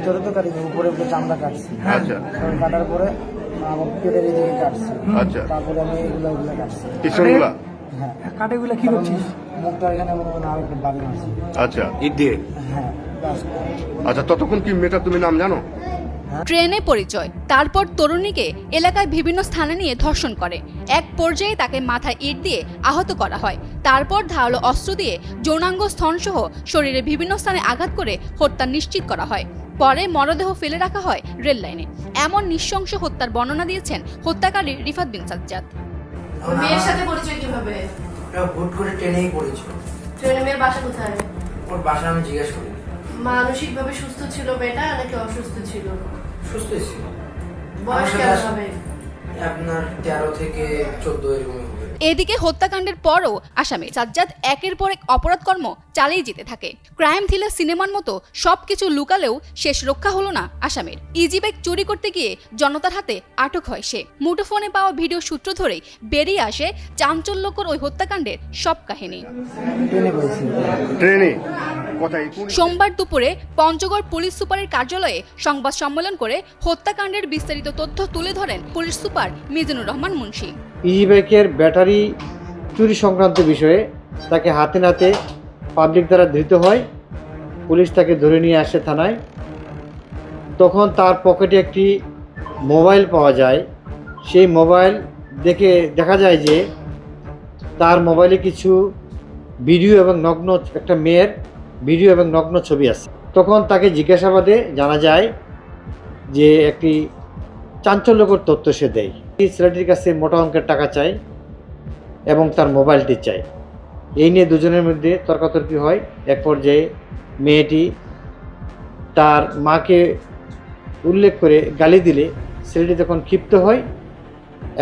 ভিতরে তো কাটি উপরে উপরে চামড়া কাটছি। আচ্ছা। কাটার পরে আমার পেটের এদিকে কাটছি। আচ্ছা। তারপরে আমি এগুলো এগুলো কাটছি। স্টোনগুলা হ্যাঁ। কাটেগুলো কি করছিস? মুখটা এখানে মনে হয় আরও একটু বাড়ি মারছি। আচ্ছা। ইট দিয়ে? হ্যাঁ আচ্ছা ততক্ষণ কি মেয়েটা তুমি নাম জানো? ট্রেনে পরিচয়। তারপর তরুণীকে এলাকায় বিভিন্ন স্থানে নিয়ে ধর্ষণ করে। এক পর্যায়ে তাকে মাথায় ইট দিয়ে আহত করা হয়। তারপর ধারালো অস্ত্র দিয়ে যৌনাঙ্গ স্তনসহ শরীরে বিভিন্ন স্থানে আঘাত করে হত্যা নিশ্চিত করা হয়। পরে মরদেহ ফেলে রাখা হয় রেল লাইনে। এমন নৃশংস হত্যার বর্ণনা দিয়েছেন হত্যাকারী রিফাত বিন সাজ্জাদ। মেয়ের সাথে পরিচয় কীভাবে? হুট করে ট্রেনেই ট্রেনে মেয়ের বাসা কোথায়? ওর বাসা আমি জিজ্ঞেস করি। মানসিক ভাবে সুস্থ ছিল মেয়েটা নাকি অসুস্থ ছিল? সুস্থই ছিল। বয়স কেমন হবে? আপনার তেরো থেকে চোদ্দ এরকম এদিকে হত্যাকাণ্ডের পরও আসামি সাজ্জাদ একের পর এক অপরাধ কর্ম চালিয়ে যেতে থাকে। ক্রাইম থ্রিলার সিনেমার মতো সবকিছু লুকালেও শেষ রক্ষা হলো না আসামির। ইজি বাইক চুরি করতে গিয়ে জনতার হাতে আটক হয় সে। মুঠোফোনে পাওয়া ভিডিও সূত্র ধরে বেরিয়ে আসে চাঞ্চল্যকর ওই হত্যাকাণ্ডের সব কাহিনী। সোমবার দুপুরে পঞ্চগড় পুলিশ সুপারের কার্যালয়ে সংবাদ সম্মেলন করে হত্যাকাণ্ডের বিস্তারিত তথ্য তুলে ধরেন police super Mizanur Rahman Munshi. Easy battery চুরি সংক্রান্ত বিষয়ে তাকে হাতে নাতে পাবলিক দ্বারা ধৃত হয়, পুলিশ তাকে ধরে নিয়ে আসে থানায়। তখন তার পকেটে একটি মোবাইল পাওয়া যায়। সেই মোবাইল দেখে দেখা যায় যে তার মোবাইলে কিছু ভিডিও এবং নগ্ন একটা মেয়ের ভিডিও এবং নগ্ন ছবি আছে। তখন তাকে জিজ্ঞাসাবাদে জানা যায় যে একটি চাঞ্চল্যকর তথ্য সে দেয়। ছেলেটির কাছে মোটা অঙ্কের টাকা চাই এবং তার মোবাইলটি চাই। এই নিয়ে দুজনের মধ্যে তর্কাতর্কি হয়। এক পর্যায়ে মেয়েটি তার মাকে উল্লেখ করে গালি দিলে ছেলেটি তখন ক্ষিপ্ত হয়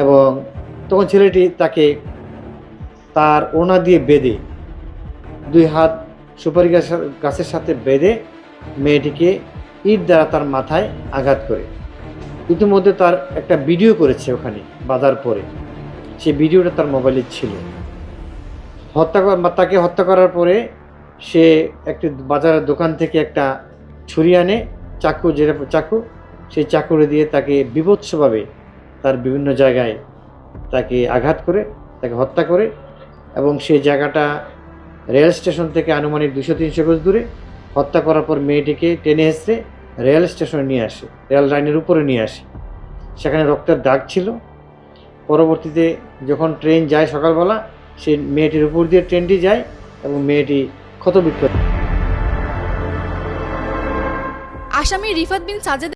এবং তখন ছেলেটি তাকে তার ওনা দিয়ে বেঁধে, দুই হাত সুপারি গাছের গাছের সাথে বেঁধে মেয়েটিকে ইট দ্বারা তার মাথায় আঘাত করে। ইতিমধ্যে তার একটা ভিডিও করেছে ওখানে বাজার পরে। সেই ভিডিওটা তার মোবাইলে ছিল। হত্যা তাকে হত্যা করার পরে সে একটি বাজারের দোকান থেকে একটা ছুরি আনে, চাকু যেটা চাকু, সেই চাকুরে দিয়ে তাকে বিভৎসভাবে তার বিভিন্ন জায়গায় তাকে আঘাত করে, তাকে হত্যা করে এবং সেই জায়গাটা রেল স্টেশন থেকে আনুমানিক দুশো তিনশো গজ দূরে। হত্যা করার পর মেয়েটিকে টেনে এসে রেল স্টেশনে নিয়ে আসে, রেল লাইনের উপরে নিয়ে আসে। সেখানে রক্তের দাগ ছিল। পরবর্তীতে যখন ট্রেন যায় সকালবেলা সেই মেয়েটির উপর দিয়ে ট্রেনটি যায় এবং মেয়েটি ক্ষতবিক্ষত। আসামি রিফাত বিন সাজেদ